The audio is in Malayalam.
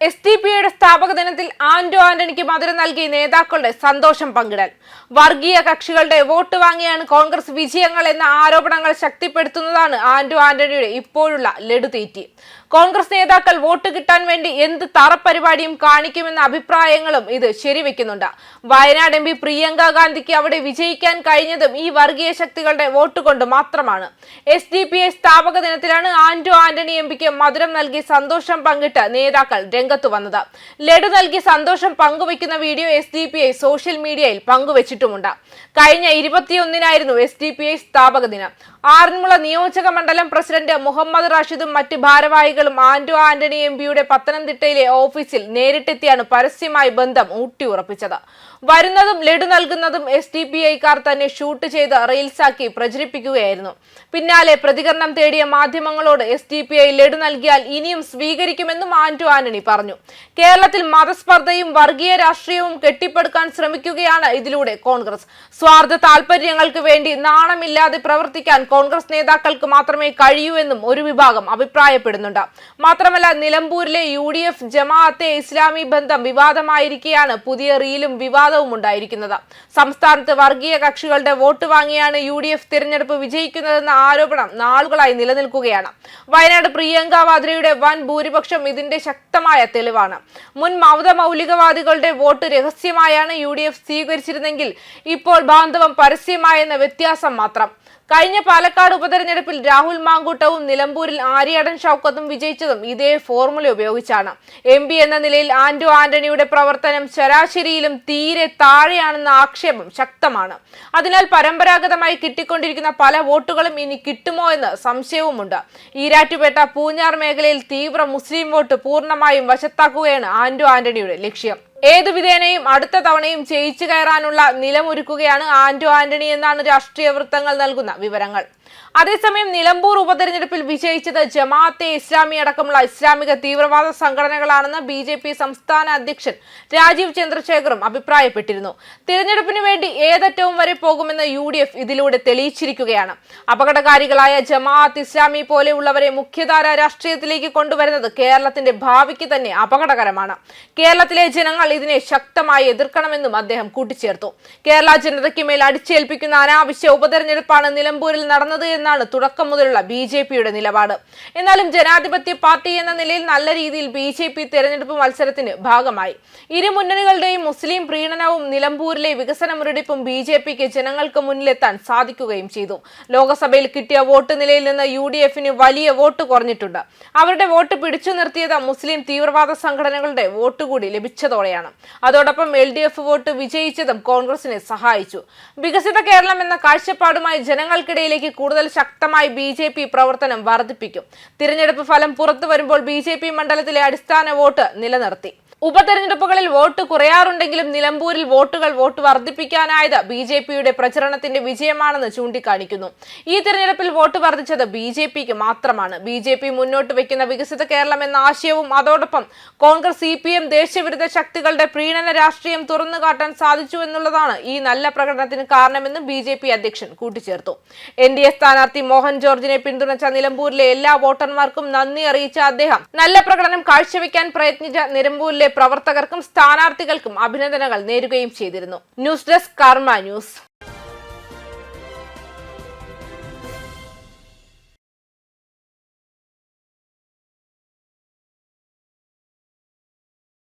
എസ് ടി പി സ്ഥാപക ദിനത്തിൽ ആന്റോ ആന്റണിക്ക് മധുരം നൽകി നേതാക്കളുടെ സന്തോഷം പങ്കിടൽ. വർഗീയ കക്ഷികളുടെ വോട്ട് വാങ്ങിയാണ് കോൺഗ്രസ് വിജയങ്ങൾ എന്ന ആരോപണങ്ങൾ ശക്തിപ്പെടുത്തുന്നതാണ് ആന്റോ ആന്റണിയുടെ ഇപ്പോഴുള്ള ലഡുതീറ്റി കോൺഗ്രസ് നേതാക്കൾ വോട്ട് കിട്ടാൻ വേണ്ടി എന്ത് തറപരിപാടിയും കാണിക്കുമെന്ന അഭിപ്രായങ്ങളും ഇത് ശരിവെക്കുന്നുണ്ട്. വയനാട് എം പി പ്രിയങ്ക ഗാന്ധിക്ക് അവിടെ വിജയിക്കാൻ കഴിഞ്ഞതും ഈ വർഗീയ ശക്തികളുടെ വോട്ട് കൊണ്ട് മാത്രമാണ്. എസ് ഡി പി എ സ്ഥാപക ദിനത്തിലാണ് ആന്റോ ആന്റണി എം പിക്ക് മധുരം നൽകി സന്തോഷം പങ്കിട്ട് നേതാക്കൾ രംഗത്തു വന്നത്. ലഡു നൽകി സന്തോഷം പങ്കുവയ്ക്കുന്ന video S D P I social മീഡിയയിൽ പങ്കുവച്ചിട്ടുമുണ്ട്. കഴിഞ്ഞ ഇരുപത്തിയൊന്നിനായിരുന്നു എസ് ഡി പി ഐ സ്ഥാപക ദിനം. ആറന്മുള നിയോജക മണ്ഡലം പ്രസിഡന്റ് മുഹമ്മദ് റാഷിദും മറ്റ് ഭാരവാഹികളും ആന്റോ ആന്റണി എം പിയുടെ പത്തനംതിട്ടയിലെ ഓഫീസിൽ നേരിട്ടെത്തിയാണ് പരസ്യമായി ബന്ധം ഊട്ടിയുറപ്പിച്ചത്. വരുന്നതും ലഡു നൽകുന്നതും എസ് ഡി പി ഐക്കാർ തന്നെ ഷൂട്ട് ചെയ്ത് റീൽസാക്കി പ്രചരിപ്പിക്കുകയായിരുന്നു. പിന്നാലെ പ്രതികരണം തേടിയ മാധ്യമങ്ങളോട് S D P I laddu നൽകിയാൽ ഇനിയും സ്വീകരിക്കുമെന്നും ആന്റോ ആന്റണി പറഞ്ഞു. കേരളത്തിൽ മതസ്പർദ്ധയും വർഗീയ രാഷ്ട്രീയവും കെട്ടിപ്പടുക്കാൻ ശ്രമിക്കുകയാണ് ഇതിലൂടെ കോൺഗ്രസ്. സ്വാർത്ഥ താൽപര്യങ്ങൾക്ക് വേണ്ടി നാണമില്ലാതെ പ്രവർത്തിക്കാൻ കോൺഗ്രസ് നേതാക്കൾക്ക് മാത്രമേ കഴിയൂ എന്നും ഒരു വിഭാഗം അഭിപ്രായപ്പെടുന്നുണ്ട്. മാത്രമല്ല നിലമ്പൂരിലെ U D F Jamaat-e Islami ബന്ധം വിവാദമായിരിക്കെയാണ് പുതിയ റീലും വിവാദവും ഉണ്ടായിരിക്കുന്നത്. സംസ്ഥാനത്ത് വർഗീയ കക്ഷികളുടെ വോട്ട് വാങ്ങിയാണ് യു ഡി എഫ് തിരഞ്ഞെടുപ്പ് വിജയിക്കുന്നതെന്ന ആരോപണം നാളുകളായി നിലനിൽക്കുകയാണ്. വയനാട് പ്രിയങ്ക വാദ്രയുടെ വൻ ഭൂരിപക്ഷം ഇതിന്റെ ശക്തമായ തെളിവാണ്. മുൻ മൗത മൗലികവാദികളുടെ വോട്ട് രഹസ്യമായാണ് യു ഡി എഫ് സ്വീകരിച്ചിരുന്നെങ്കിൽ ഇപ്പോൾ ബാന്ധവം പരസ്യമായെന്ന വ്യത്യാസം മാത്രം. കഴിഞ്ഞ പാലക്കാട് ഉപതെരഞ്ഞെടുപ്പിൽ രാഹുൽ മാങ്കൂട്ടവും നിലമ്പൂരിൽ ആര്യാടൻ ഷൗക്കത്തും വിജയിച്ചതും ഇതേ ഫോർമുല ഉപയോഗിച്ചാണ്. എം എന്ന നിലയിൽ ആന്റോ ആന്റണിയുടെ പ്രവർത്തനം ശരാശരിയിലും തീരെ താഴെയാണെന്ന ആക്ഷേപം ശക്തമാണ്. അതിനാൽ പരമ്പരാഗതമായി കിട്ടിക്കൊണ്ടിരിക്കുന്ന പല വോട്ടുകളും ഇനി കിട്ടുമോ എന്ന് സംശയവുമുണ്ട്. ഈരാറ്റുപേട്ട പൂഞ്ഞാർ മേഖലയിൽ തീവ്ര മുസ്ലിം വോട്ട് പൂർണമായും വശത്താക്കുകയാണ് ആന്റോ ആന്റണിയുടെ ലക്ഷ്യം. ഏതു വിധേനയും അടുത്ത തവണയും ജയിച്ചു കയറാനുള്ള നിലമൊരുക്കുകയാണ് ആന്റോ ആന്റണി എന്നാണ് രാഷ്ട്രീയ വൃത്തങ്ങൾ നൽകുന്ന വിവരങ്ങൾ. അതേസമയം നിലമ്പൂർ ഉപതെരഞ്ഞെടുപ്പിൽ വിജയിച്ചത് ജമാഅത്തെ ഇസ്ലാമി അടക്കമുള്ള ഇസ്ലാമിക തീവ്രവാദ സംഘടനകളാണെന്ന് ബി ജെ പി സംസ്ഥാന അധ്യക്ഷൻ രാജീവ് ചന്ദ്രശേഖറും അഭിപ്രായപ്പെട്ടിരുന്നു. തിരഞ്ഞെടുപ്പിന് വേണ്ടി ഏതറ്റവും വരെ പോകുമെന്ന് യു ഡി എഫ് ഇതിലൂടെ തെളിയിച്ചിരിക്കുകയാണ്. അപകടകാരികളായ ജമാഅത്ത് ഇസ്ലാമി പോലെയുള്ളവരെ മുഖ്യധാര രാഷ്ട്രീയത്തിലേക്ക് കൊണ്ടുവരുന്നത് കേരളത്തിന്റെ ഭാവിക്ക് തന്നെ അപകടകരമാണ്. കേരളത്തിലെ ജനങ്ങൾ ഇതിനെ ശക്തമായി എതിർക്കണമെന്നും അദ്ദേഹം കൂട്ടിച്ചേർത്തു. കേരള ജനതയ്ക്ക് മേൽ അടിച്ചേൽപ്പിക്കുന്ന അനാവശ്യ ഉപതെരഞ്ഞെടുപ്പാണ് നിലമ്പൂരിൽ നടന്നത് എന്നാണ് തുടക്കം മുതലുള്ള ബി ജെ പിയുടെ നിലപാട്. എന്നാലും ജനാധിപത്യ പാർട്ടി എന്ന നിലയിൽ നല്ല രീതിയിൽ ബി ജെ പി തെരഞ്ഞെടുപ്പ് മത്സരത്തിന് ഭാഗമായി. ഇരു മുന്നണികളുടെയും മുസ്ലിം പ്രീണനവും നിലമ്പൂരിലെ വികസന മുരടിപ്പും ബി ജെ പിക്ക് ജനങ്ങൾക്ക് മുന്നിലെത്താൻ സാധിക്കുകയും ചെയ്തു. ലോക്സഭയിൽ കിട്ടിയ വോട്ട് നിലയിൽ നിന്ന് യു ഡി എഫിന് വലിയ വോട്ട് കുറഞ്ഞിട്ടുണ്ട്. അവരുടെ വോട്ട് പിടിച്ചു നിർത്തിയത് മുസ്ലിം തീവ്രവാദ സംഘടനകളുടെ വോട്ട് കൂടി ലഭിച്ചതോടെയാണ്. അതോടൊപ്പം എൽ ഡി എഫ് വോട്ട് വിജയിച്ചതും കോൺഗ്രസിനെ സഹായിച്ചു. വികസിത കേരളം എന്ന കാഴ്ചപ്പാടുമായി ജനങ്ങൾക്കിടയിലേക്ക് കൂടുതൽ ശക്തമായി ബി ജെ പി പ്രവർത്തനം വർദ്ധിപ്പിക്കും. തിരഞ്ഞെടുപ്പ് ഫലം പുറത്തു വരുമ്പോൾ ബി ജെ പി മണ്ഡലത്തിലെ അടിസ്ഥാന വോട്ട് നിലനിർത്തി. ഉപതെരഞ്ഞെടുപ്പുകളിൽ വോട്ട് കുറയാറുണ്ടെങ്കിലും നിലമ്പൂരിൽ വോട്ടുകൾ വോട്ട് വർദ്ധിപ്പിക്കാനായത് ബി ജെ പിയുടെ പ്രചരണത്തിന്റെ വിജയമാണെന്ന് ചൂണ്ടിക്കാണിക്കുന്നു. ഈ തിരഞ്ഞെടുപ്പിൽ വോട്ട് വർദ്ധിച്ചത് ബി ജെ പിക്ക് മാത്രമാണ്. ബി ജെ പി മുന്നോട്ട് വയ്ക്കുന്ന വികസിത കേരളം എന്ന ആശയവും അതോടൊപ്പം കോൺഗ്രസ് സി പി എം ദേശവിരുദ്ധ ശക്തികളുടെ പ്രീണന രാഷ്ട്രീയം തുറന്നു കാട്ടാൻ സാധിച്ചു എന്നുള്ളതാണ് ഈ നല്ല പ്രകടനത്തിന് കാരണമെന്നും ബി ജെ പി അധ്യക്ഷൻ കൂട്ടിച്ചേർത്തു. എൻ ഡി എ സ്ഥാനാർത്ഥി മോഹൻ ജോർജിനെ പിന്തുണച്ച നിലമ്പൂരിലെ എല്ലാ വോട്ടർമാർക്കും നന്ദി അറിയിച്ച അദ്ദേഹം നല്ല പ്രകടനം കാഴ്ചവെക്കാൻ പ്രയത്നിച്ച നിലമ്പൂരിലെ പ്രവർത്തകർക്കും സ്ഥാനാർത്ഥികൾക്കും അഭിനന്ദനങ്ങൾ നേരുകയും ചെയ്തിരുന്നു. News desk Karma news.